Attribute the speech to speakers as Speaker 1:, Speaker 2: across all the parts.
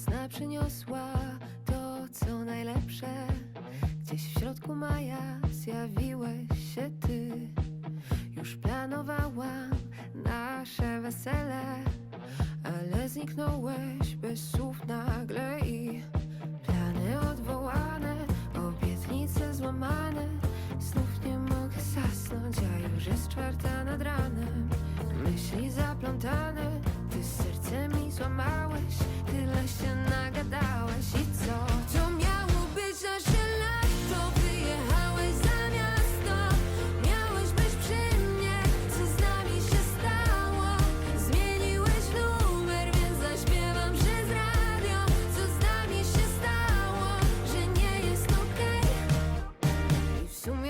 Speaker 1: Wiosna przyniosła to, co najlepsze. Gdzieś w środku maja zjawiłeś się ty. Już planowałam nasze wesele, ale zniknąłeś bez słów nagle i plany odwołane, obietnice złamane. Znów nie mogę zasnąć, a już jest czwarta nad ranem. Myśli zaplątane, ty serce mi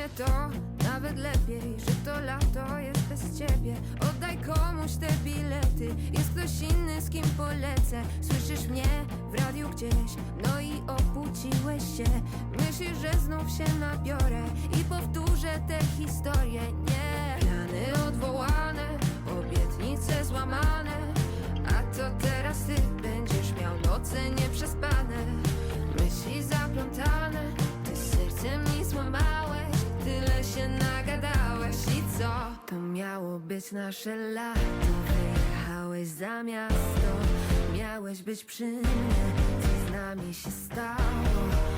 Speaker 1: to nawet lepiej, że to lato jest bez ciebie. Oddaj komuś te bilety, jest ktoś inny z kim polecę. Słyszysz mnie w radiu gdzieś, no i obudziłeś się. Myślisz, że znów się nabiorę i powtórzę tę historię miało być nasze lato Wyjechałeś za miasto Miałeś być przy mnie Co z nami się stało?